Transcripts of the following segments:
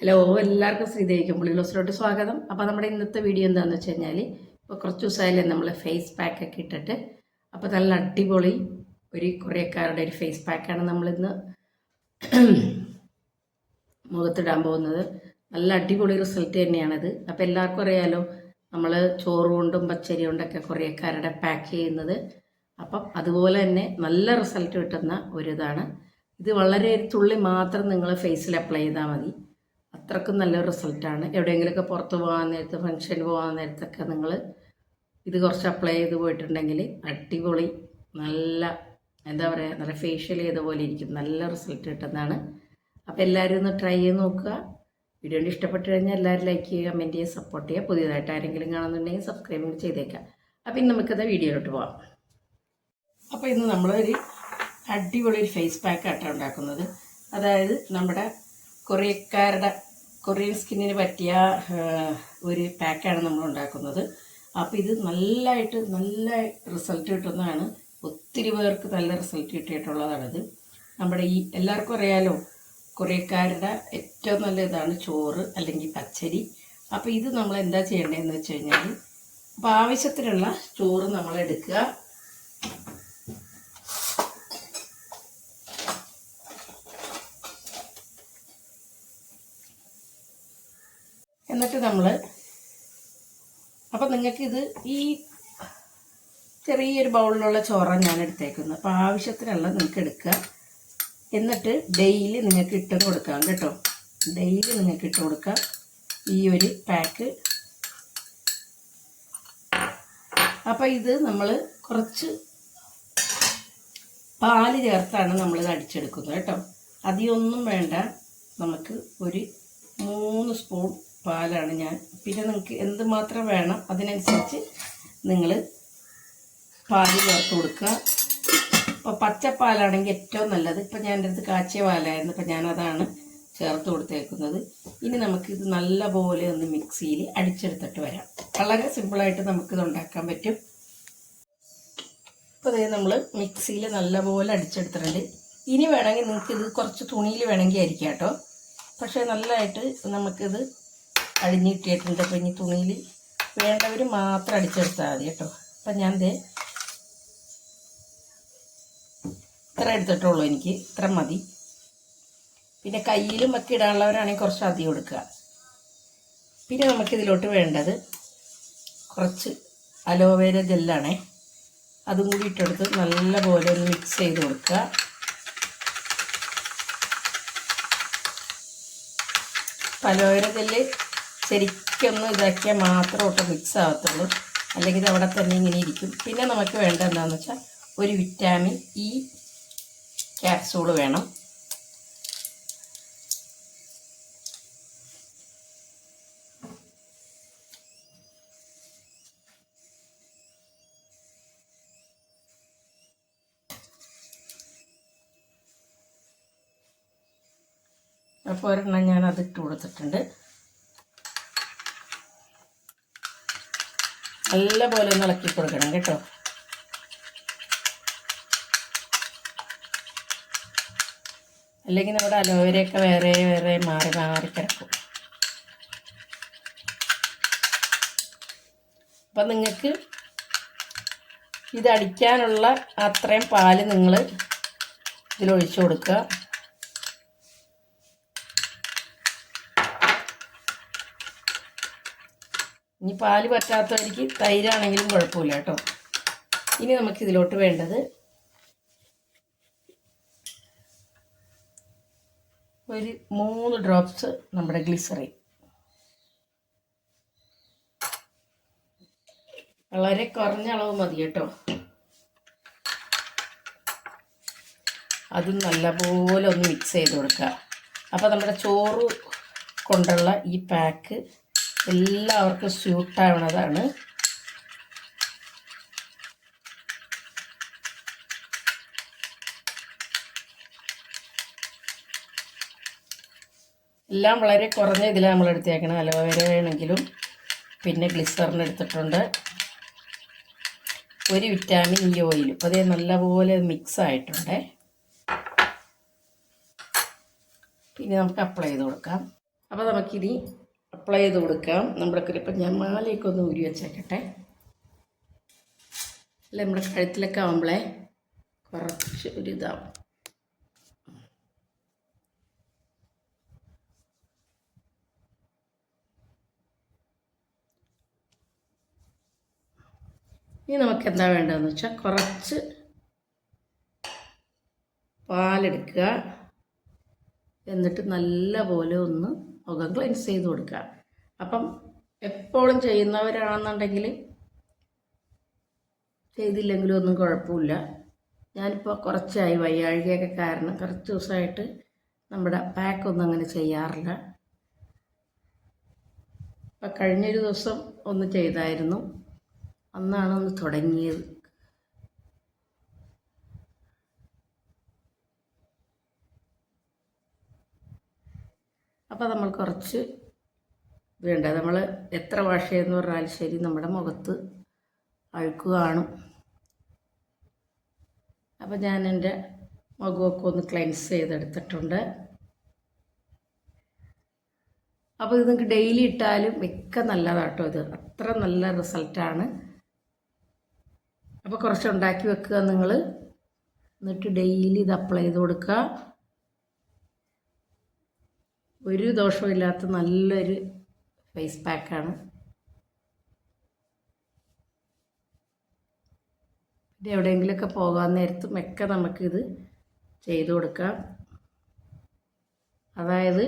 Hello എല്ലാവർക്കും ശ്രീദേവിക്കും പുള്ളിലോസിലോട്ട് സ്വാഗതം. അപ്പോൾ നമ്മുടെ ഇന്നത്തെ വീഡിയോ എന്താണെന്ന് വെച്ച് കഴിഞ്ഞാൽ ഇപ്പോൾ കുറച്ച് ദിവസമായാലേ നമ്മൾ ഫേസ് പാക്ക് ഒക്കെ ഇട്ടിട്ട്. അപ്പോൾ നല്ല അടിപൊളി ഒരു കൊറിയക്കാരുടെ ഒരു ഫേസ് പാക്കാണ് നമ്മളിന്ന് മുഖത്തിടാൻ പോകുന്നത്. നല്ല അടിപൊളി റിസൾട്ട് തന്നെയാണത്. അപ്പോൾ എല്ലാവർക്കും അറിയാലോ നമ്മൾ ചോറ് കൊണ്ടും പച്ചരി കൊണ്ടൊക്കെ കൊറിയക്കാരുടെ പാക്ക് ചെയ്യുന്നത്. അപ്പം അതുപോലെ തന്നെ നല്ല റിസൾട്ട് കിട്ടുന്ന ഒരിതാണ്. ഇത് വളരെ ഒരു തുള്ളി മാത്രം നിങ്ങൾ ഫേസിൽ അപ്ലൈ ചെയ്താൽ മതി. അത്രക്കും നല്ലൊരു റിസൾട്ടാണ്. എവിടെയെങ്കിലുമൊക്കെ പുറത്ത് പോകാൻ നേരത്ത് ഫംഗ്ഷന് പോകാൻ നേരത്തൊക്കെ നിങ്ങൾ ഇത് കുറച്ച് അപ്ലൈ ചെയ്ത് പോയിട്ടുണ്ടെങ്കിൽ അടിപൊളി നല്ല എന്താ പറയുക നല്ല ഫേഷ്യൽ ചെയ്ത പോലെ ഇരിക്കും. നല്ല റിസൾട്ട് കിട്ടുന്നതാണ്. അപ്പോൾ എല്ലാവരും ഒന്ന് ട്രൈ ചെയ്ത് നോക്കുക. വീഡിയോ ഇഷ്ടപ്പെട്ട് കഴിഞ്ഞാൽ എല്ലാവരും ലൈക്ക് ചെയ്യുക കമന്റ് ചെയ്യുക സപ്പോർട്ട് ചെയ്യുക. പുതിയതായിട്ട് ആരെങ്കിലും കാണുന്നുണ്ടെങ്കിൽ സബ്സ്ക്രൈബ് ചെയ്തേക്കാം അപ്പോൾ ഇന്ന് നമുക്കത് വീഡിയോയിലോട്ട് പോവാം. അപ്പോൾ ഇന്ന് നമ്മളൊരു അടിപൊളി ഒരു ഫേസ് പാക്ക് ആയിട്ടാണ് ഉണ്ടാക്കുന്നത്. അതായത് നമ്മുടെ കൊറിയക്കാരുടെ കൊറിയൻ സ്കിന്നിന് പറ്റിയ ഒരു പാക്കാണ് നമ്മൾ ഉണ്ടാക്കുന്നത് അപ്പോൾ ഇത് നല്ലതായിട്ട് നല്ല റിസൾട്ട് കിട്ടുന്നതാണ്. ഒത്തിരി പേർക്ക് നല്ല റിസൾട്ട് കിട്ടിയിട്ടുള്ളതാണിത്. നമ്മുടെ ഈ എല്ലാവർക്കും അറിയാലോ കൊറിയക്കാരുടെ ഏറ്റവും നല്ല ഇതാണ് ചോറ് അല്ലെങ്കിൽ പച്ചരി. അപ്പോൾ ഇത് നമ്മൾ എന്താ ചെയ്യേണ്ടതെന്ന് വെച്ച് കഴിഞ്ഞാൽ അപ്പോൾ ആവശ്യത്തിനുള്ള ചോറ് നമ്മൾ എടുക്കുക എന്നിട്ട് നമ്മൾ അപ്പം നിങ്ങൾക്കിത് ഈ ചെറിയൊരു ബൗളിലുള്ള ചോറാണ് ഞാൻ എടുത്തേക്കുന്നത്. അപ്പോൾ ആവശ്യത്തിനുള്ള നിങ്ങൾക്ക് എടുക്കുക. എന്നിട്ട് ഡെയിലി നിങ്ങൾക്ക് ഇട്ട് കൊടുക്കാം കേട്ടോ. ഡെയിലി നിങ്ങൾക്ക് ഇട്ട് കൊടുക്കാം. ഈ ഒരു പാക്ക് അപ്പോൾ ഇത് നമ്മൾ കുറച്ച് പാൽ ചേർത്താണ് നമ്മളിത് അടിച്ചെടുക്കുന്നത് കേട്ടോ. അധികമൊന്നും വേണ്ട. നമുക്ക് ഒരു മൂന്ന് സ്പൂൺ പാലാണ് ഞാൻ. പിന്നെ നിങ്ങൾക്ക് എന്ത് മാത്രം വേണം അതിനനുസരിച്ച് നിങ്ങൾ പാൽ ചേർത്ത് കൊടുക്കുക. ഇപ്പോൾ പച്ചപ്പാലാണെങ്കിൽ ഏറ്റവും നല്ലത്. ഇപ്പം ഞാൻ എന്റെ അടുത്ത് കാച്ചിയ പാലായിരുന്നു. അപ്പം ഞാനതാണ് ചേർത്ത് കൊടുത്തേക്കുന്നത്. ഇനി നമുക്കിത് നല്ലപോലെ ഒന്ന് മിക്സിയിൽ അടിച്ചെടുത്തിട്ട് വരാം. വളരെ സിമ്പിളായിട്ട് നമുക്കിത് ഉണ്ടാക്കാൻ പറ്റും. ഇപ്പോൾ അതായത് നമ്മൾ മിക്സിയിൽ നല്ലപോലെ അടിച്ചെടുത്തിട്ടുണ്ട്. ഇനി വേണമെങ്കിൽ നിങ്ങൾക്ക് ഇത് കുറച്ച് തുണിയിൽ വേണമെങ്കിൽ ആയിരിക്കാം കേട്ടോ. പക്ഷേ നല്ലതായിട്ട് നമുക്കിത് അടിഞ്ഞ് കിട്ടിയിട്ടുണ്ട് അപ്പോൾ ഇനി തുണിയിൽ വേണ്ടവർ മാത്രം അടിച്ചെടുത്താൽ മതി കേട്ടോ. അപ്പം ഞാൻ ദേ ഇത്ര എടുത്തിട്ടുള്ളൂ എനിക്ക്. ഇത്ര മതി. പിന്നെ കയ്യിലും ഒക്കെ ഇടാനുള്ളവരാണെങ്കിൽ കുറച്ച് അധികം എടുക്കുക. പിന്നെ നമുക്കിതിലോട്ട് വേണ്ടത് കുറച്ച് അലോവേര ജെല്ലാണേ അതും കൂടി ഇട്ടെടുത്ത് നല്ലപോലെ ഒന്ന് മിക്സ് ചെയ്ത് കൊടുക്കുക. അലോവേര ജെല്ല് ശരിക്കൊന്ന് ഇതാക്കിയാൽ മാത്രം ഒട്ട് മിക്സ് ആകത്തുള്ളൂ. അല്ലെങ്കിൽ അവിടെ തന്നെ ഇങ്ങനെ ഇരിക്കും. പിന്നെ നമുക്ക് വേണ്ട എന്താണെന്ന് വെച്ചാൽ ഒരു വിറ്റാമിൻ ഇ ക്യാപ്സൂൾ വേണം. അപ്പോൾ ഒരെണ്ണം ഞാൻ അത് ഇട്ട് കൊടുത്തിട്ടുണ്ട്. നല്ല പോലെ ഒന്ന് ഇളക്കി കൊടുക്കണം കേട്ടോ. അല്ലെങ്കിൽ നമ്മുടെ അലോവരയൊക്കെ വേറെ വേറെ മാറി മാറി കിടക്കും. അപ്പം നിങ്ങൾക്ക് ഇതടിക്കാനുള്ള അത്രയും പാൽ നിങ്ങൾ ഇതിലൊഴിച്ചു കൊടുക്കുക. ഇനി പാൽ പറ്റാത്തവർക്ക് തൈരാണെങ്കിലും കുഴപ്പമില്ല കേട്ടോ. ഇനി നമുക്ക് ഇതിലോട്ട് വേണ്ടത് ഒരു മൂന്ന് ഡ്രോപ്സ് നമ്മുടെ ഗ്ലിസറി വളരെ കുറഞ്ഞ അളവ് മതി കേട്ടോ. അതും നല്ലപോലെ ഒന്ന് മിക്സ് ചെയ്ത് കൊടുക്കുക. അപ്പോൾ നമ്മുടെ ചോറ് കൊണ്ടുള്ള ഈ പാക്ക് എല്ലാവർക്കും സ്യൂട്ടാവണതാണ്. എല്ലാം വളരെ കുറഞ്ഞ ഇതിലാണ് നമ്മൾ എടുത്തേക്കണം അലോവേര ആണെങ്കിലും പിന്നെ ഗ്ലിസറിന് എടുത്തിട്ടുണ്ട്. ഒരു വിറ്റാമിൻ ഇ ഓയിലും. അതേ നല്ലപോലെ മിക്സ് ആയിട്ടുണ്ട് പിന്നെ നമുക്ക് അപ്ലൈ ചെയ്ത് കൊടുക്കാം. അപ്പോൾ നമുക്കിനി അപ്ലൈ ചെയ്ത് കൊടുക്കാം. നമ്മുടെ ഇപ്പം ഞാൻ മാലയൊക്കെ ഒന്ന് ഊരി വെച്ചേക്കട്ടെ. അല്ല നമ്മുടെ കഴുത്തിലൊക്കെ ആകുമ്പോളേ കുറച്ച് ഒരു ഇതാവും. ഇനി നമുക്ക് എന്താ വേണ്ടതെന്ന് വെച്ചാൽ കുറച്ച് പാലെടുക്കുക. എന്നിട്ട് നല്ല പോലെ ഒന്ന് മുഖം ക്ലെൻസ് ചെയ്ത് കൊടുക്കുക. അപ്പം എപ്പോഴും ചെയ്യുന്നവരാണെന്നുണ്ടെങ്കിൽ ചെയ്തില്ലെങ്കിലും ഒന്നും കുഴപ്പമില്ല. ഞാനിപ്പോൾ കുറച്ചായി വയ്യാഴികയൊക്കെ കാരണം കുറച്ച് ദിവസമായിട്ട് നമ്മുടെ പാക്കൊന്നും അങ്ങനെ ചെയ്യാറില്ല. അപ്പം കഴിഞ്ഞൊരു ദിവസം ഒന്ന് ചെയ്തായിരുന്നു. അന്നാണ് ഒന്ന് തുടങ്ങിയത്. അപ്പോൾ നമ്മൾ കുറച്ച് വേണ്ട നമ്മൾ എത്ര വാഷ് ചെയ്യുന്ന പറഞ്ഞാലും ശരി നമ്മുടെ മുഖത്ത് അഴുക്ക് കാണും അപ്പോൾ ഞാൻ എന്റെ മുഖമൊക്കെ ഒന്ന് ക്ലെൻസ് ചെയ്തെടുത്തിട്ടുണ്ട്. അപ്പോൾ ഇത് നിങ്ങൾക്ക് ഡെയിലി ഇട്ടാലും മിക്ക നല്ലതാട്ടോ ഇത്. അത്ര നല്ല റിസൾട്ടാണ് അപ്പോൾ കുറച്ച് ഉണ്ടാക്കി വെക്കുക നിങ്ങൾ. എന്നിട്ട് ഡെയിലി ഇത് അപ്ലൈ ചെയ്ത് കൊടുക്കുക. ഒരു ദോഷമില്ലാത്ത നല്ലൊരു ഫേസ് പാക്കാണ് പിന്നെ എവിടെയെങ്കിലുമൊക്കെ പോകാൻ നേരത്തും ഒക്കെ നമുക്കിത് ചെയ്തു കൊടുക്കാം. അതായത്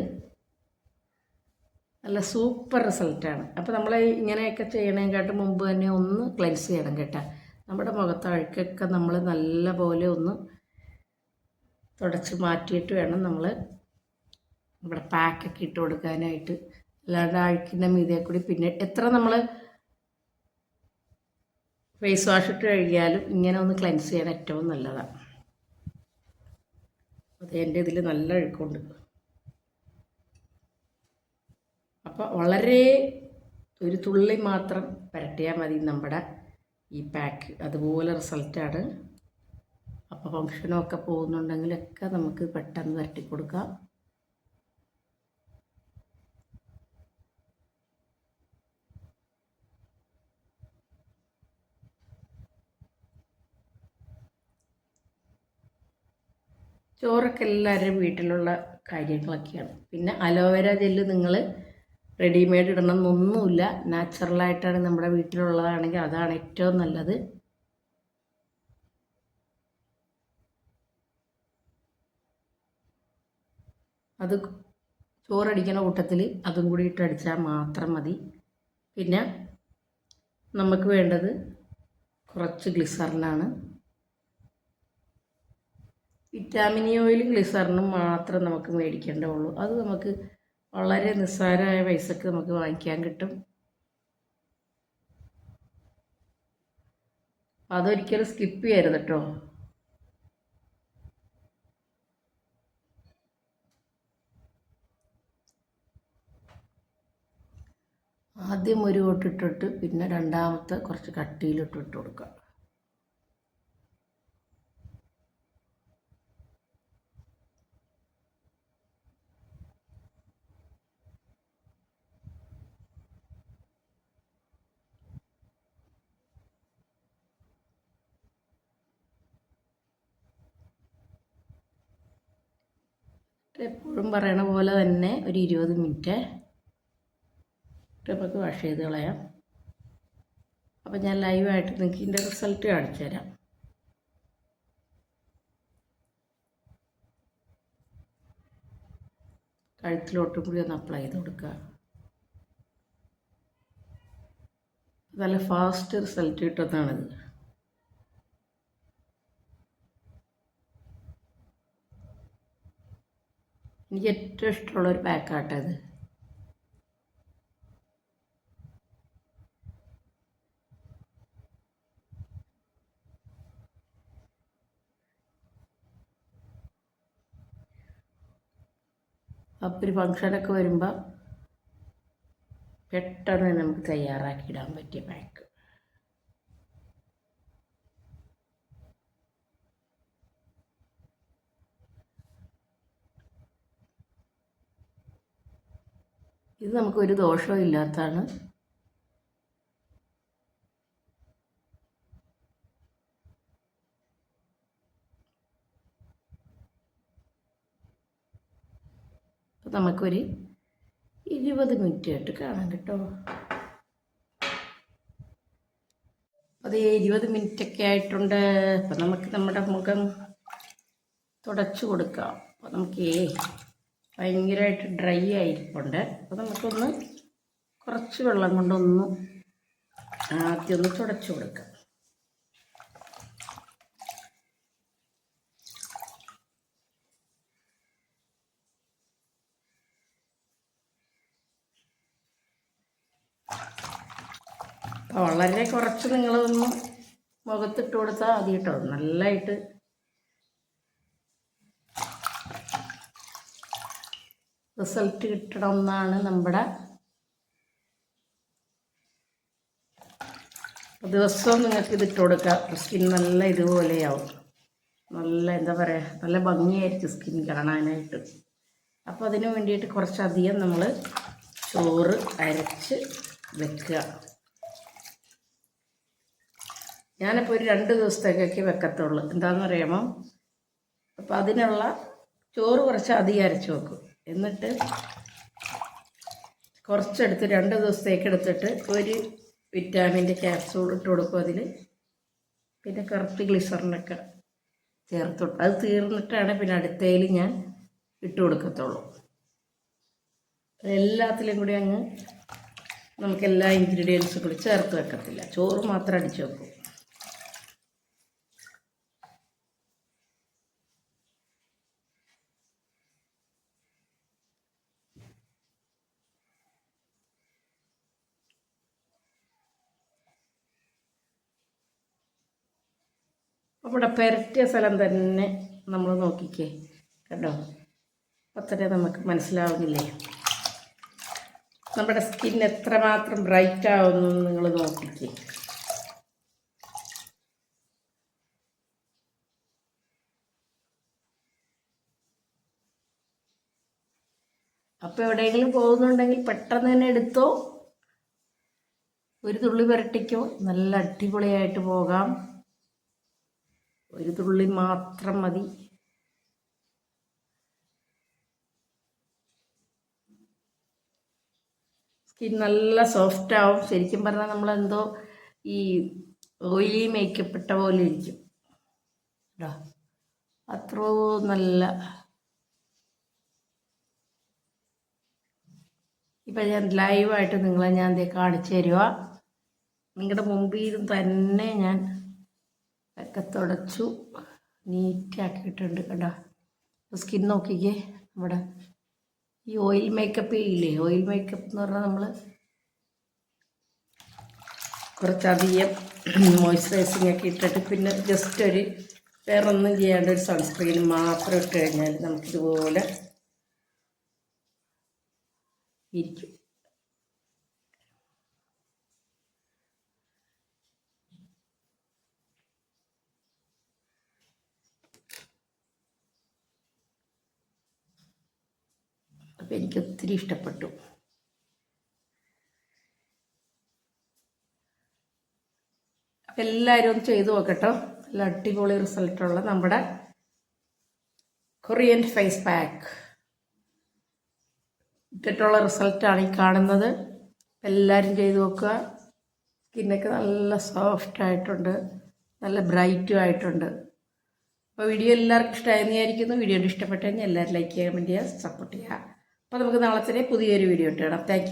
നല്ല സൂപ്പർ റിസൾട്ടാണ് അപ്പോൾ നമ്മൾ ഇങ്ങനെയൊക്കെ ചെയ്യണേക്കാട്ട് മുമ്പ് തന്നെ ഒന്ന് ക്ലെൻസ് ചെയ്യണം കേട്ടോ. നമ്മുടെ മുഖത്ത് അഴുക്കൊക്കെ നമ്മൾ നല്ല പോലെ ഒന്ന് തുടച്ച് മാറ്റിയിട്ട് വേണം നമ്മൾ നമ്മുടെ പാക്കൊക്കെ ഇട്ട് കൊടുക്കാനായിട്ട്. അല്ലാണ്ട് അഴുക്കിന്റെ മീതെ കൂടി പിന്നെ എത്ര നമ്മൾ ഫേസ് വാഷ് ഇട്ട് കഴുകിയാലും ഇങ്ങനെ ഒന്ന് ക്ലെൻസ് ചെയ്യാൻ ഏറ്റവും നല്ലതാണ് അത് എന്റെ ഇതിൽ നല്ല അഴുക്കുണ്ട്. അപ്പോൾ വളരെ ഒരു തുള്ളി മാത്രം പുരട്ടിയാൽ മതി നമ്മുടെ ഈ പാക്ക് അതുപോലെ റിസൾട്ടാണ് അപ്പോൾ ഫങ്ഷനൊക്കെ പോകുന്നുണ്ടെങ്കിലൊക്കെ നമുക്ക് പെട്ടെന്ന് പുരട്ടി കൊടുക്കാം. ചോറൊക്കെ എല്ലാവരും വീട്ടിലുള്ള കാര്യങ്ങളൊക്കെയാണ്. പിന്നെ അലോവേര ജെല്ല് നിങ്ങൾ റെഡിമെയ്ഡ് ഇടണം എന്നൊന്നുമില്ല നാച്ചുറലായിട്ടാണ് നമ്മുടെ വീട്ടിലുള്ളതാണെങ്കിൽ അതാണ് ഏറ്റവും നല്ലത്. അത് ചോറടിക്കണ കൂട്ടത്തിൽ അതും കൂടി ഇട്ടടിച്ചാൽ മാത്രം മതി. പിന്നെ നമുക്ക് വേണ്ടത് കുറച്ച് ഗ്ലിസറിനാണ് വിറ്റാമിൻ ഓയിലും ഗ്ലിസറിനും മാത്രം നമുക്ക് മേടിക്കേണ്ടതുള്ളൂ. അത് നമുക്ക് വളരെ നിസ്സാരമായ പൈസക്ക് നമുക്ക് വാങ്ങിക്കാൻ കിട്ടും. അതൊരിക്കലും സ്കിപ്പ് ചെയ്യരുത് കേട്ടോ ആദ്യം ഒരു കൊട്ടിട്ടിട്ട് പിന്നെ രണ്ടാമത്തെ കുറച്ച് കട്ടിയിലിട്ടിട്ട് കൊടുക്കുക. എപ്പോഴും പറയണ പോലെ തന്നെ ഒരു ഇരുപത് മിനിറ്റ് നമുക്ക് വാഷ് ചെയ്ത് കളയാം. അപ്പോൾ ഞാൻ ലൈവായിട്ട് നിങ്ങൾക്ക് ഇതിന്റെ റിസൾട്ട് കാണിച്ചു തരാം. കഴുത്തിലോട്ടും കൂടി ഒന്ന് അപ്ലൈ ചെയ്ത് കൊടുക്കുക. നല്ല ഫാസ്റ്റ് റിസൾട്ട് കിട്ടുന്നതാണിത്. എനിക്ക് ഏറ്റവും ഇഷ്ടമുള്ള ഒരു പാക്കാട്ടോ ഇത്. അപ്പോൾ ഒരു ഫങ്ഷനൊക്കെ വരുമ്പോൾ പെട്ടെന്ന് നമുക്ക് തയ്യാറാക്കിയിടാൻ പറ്റിയ പാക്ക് ഇത് നമുക്കൊരു ദോഷവും ഇല്ലാത്തതാണ്. അപ്പം നമുക്കൊരു ഇരുപത് മിനിറ്റ് ആയിട്ട് കാണാം കേട്ടോ. അത് ഇരുപത് മിനിറ്റൊക്കെ ആയിട്ടുണ്ട്. അപ്പം നമുക്ക് നമ്മുടെ മുഖം തുടച്ചു കൊടുക്കാം. അപ്പോൾ നമുക്ക് ഭയങ്കരമായിട്ട് ഡ്രൈ ആയിരിപ്പുണ്ട്. അപ്പോൾ നമുക്കൊന്ന് കുറച്ച് വെള്ളം കൊണ്ടൊന്ന് ആദ്യം ഒന്ന് തുടച്ചു കൊടുക്കാം. വളരെ കുറച്ച് നിങ്ങളൊന്ന് മുഖത്തിട്ട് കൊടുത്താൽ മതി കേട്ടോ. നല്ലതായിട്ട് റിസൾട്ട് കിട്ടണം എന്നാണ് നമ്മുടെ ദിവസവും നിങ്ങൾക്ക് ഇത് ഇതിട്ട് കൊടുക്കാം. സ്കിൻ നല്ല ഇതുപോലെയാവും. നല്ല എന്താ പറയുക നല്ല ഭംഗിയായിരിക്കും സ്കിൻ കാണാനായിട്ട്. അപ്പോൾ അതിന് വേണ്ടിയിട്ട് കുറച്ചധികം നമ്മൾ ചോറ് അരച്ച് വെക്കുക. ഞാനിപ്പോൾ ഒരു രണ്ട് ദിവസത്തേക്കൊക്കെ വെക്കത്തുള്ളൂ. എന്താണെന്ന് അറിയാമോ അപ്പോൾ അതിനുള്ള ചോറ് കുറച്ച് അധികം അരച്ച് വെക്കും. എന്നിട്ട് കുറച്ചെടുത്ത് രണ്ട് ദിവസത്തേക്ക് എടുത്തിട്ട് ഒരു വിറ്റാമിന്റെ ക്യാപ്സൂൾ ഇട്ട് കൊടുക്കും അതിൽ. പിന്നെ കറുത്ത് ഗ്ലിസറിനൊക്കെ ചേർത്ത് അത് തീർന്നിട്ടാണ് പിന്നെ അടുത്തതിൽ ഞാൻ ഇട്ട് കൊടുക്കത്തുള്ളൂ. എല്ലാത്തിലും കൂടി അങ്ങ് നമുക്ക് എല്ലാ ഇൻഗ്രീഡിയൻസും കൂടി ചേർത്ത് വെക്കത്തില്ല. ചോറ് മാത്രം അടിച്ചു വെക്കും. അവിടെ പെരട്ടിയ സ്ഥലം തന്നെ നമ്മൾ നോക്കിക്കേ. കണ്ടോ? അത്ര നമുക്ക് മനസ്സിലാവുന്നില്ലേ? നമ്മുടെ സ്കിൻ എത്രമാത്രം ബ്രൈറ്റ് ആവുന്നു നിങ്ങൾ നോക്കിക്കേ. അപ്പോൾ എവിടെയെങ്കിലും പോകുന്നുണ്ടെങ്കിൽ പെട്ടെന്ന് തന്നെ എടുത്തോ. ഒരു തുള്ളി പുരട്ടിക്കോ. നല്ല അടിപൊളിയായിട്ട് പോകാം. ഒരു തുള്ളി മാത്രം മതി. സ്കിൻ നല്ല സോഫ്റ്റ് ആവും. ശരിക്കും പറഞ്ഞാൽ നമ്മളെന്തോ ഈ ഓയിലി മേക്കപ്പ് ഇട്ട പോലെ ഇരിക്കും. കേട്ടോ അത്രോ നല്ല. ഇപ്പം ഞാൻ ലൈവായിട്ട് നിങ്ങളെ ഞാൻ എന്തേ കാണിച്ചു തരുക നിങ്ങളുടെ മുമ്പിൽ തന്നെ ഞാൻ ഒക്കെ തുടച്ചു. നീറ്റാക്കിയിട്ടുണ്ട് കേട്ടോ സ്കിൻ നോക്കിക്കേ. നമ്മുടെ ഈ ഓയിൽ മേക്കപ്പ് ഇല്ലേ? ഓയിൽ മേക്കപ്പ് എന്ന് പറഞ്ഞാൽ നമ്മൾ കുറച്ചധികം മോയ്സ്ചറൈസിങ് ഒക്കെ ഇട്ടിട്ട് പിന്നെ ജസ്റ്റ് ഒരു വേറെ ഒന്നും ചെയ്യാണ്ട് ഒരു സൺസ്ക്രീൻ മാത്രം ഇട്ട് കഴിഞ്ഞാൽ നമുക്കിതുപോലെ ഇരിക്കും. എനിക്ക് ഒത്തിരി ഇഷ്ടപ്പെട്ടു. അപ്പം എല്ലാവരും ഒന്ന് ചെയ്തു നോക്കട്ടോ. നല്ല അടിപൊളി റിസൾട്ടുള്ള നമ്മുടെ കൊറിയൻ ഫേസ് പാക്ക് ഇട്ടിട്ടുള്ള റിസൾട്ടാണ് ഈ കാണുന്നത്. എല്ലാവരും ചെയ്ത് നോക്കുക. സ്കിന്നൊക്കെ നല്ല സോഫ്റ്റ് ആയിട്ടുണ്ട്. നല്ല ബ്രൈറ്റും ആയിട്ടുണ്ട്. അപ്പോൾ വീഡിയോ എല്ലാവർക്കും ഇഷ്ടമായെന്ന് വിചാരിക്കുന്നു. വീഡിയോ ഇഷ്ടപ്പെട്ടു കഴിഞ്ഞാൽ എല്ലാവരും ലൈക്ക് ചെയ്യാൻ വേണ്ടിയാൽ സപ്പോർട്ട് ചെയ്യുക. അപ്പോൾ നമുക്ക് നാളെ തന്നെ പുതിയൊരു വീഡിയോ ഇട്ടിടാം താങ്ക്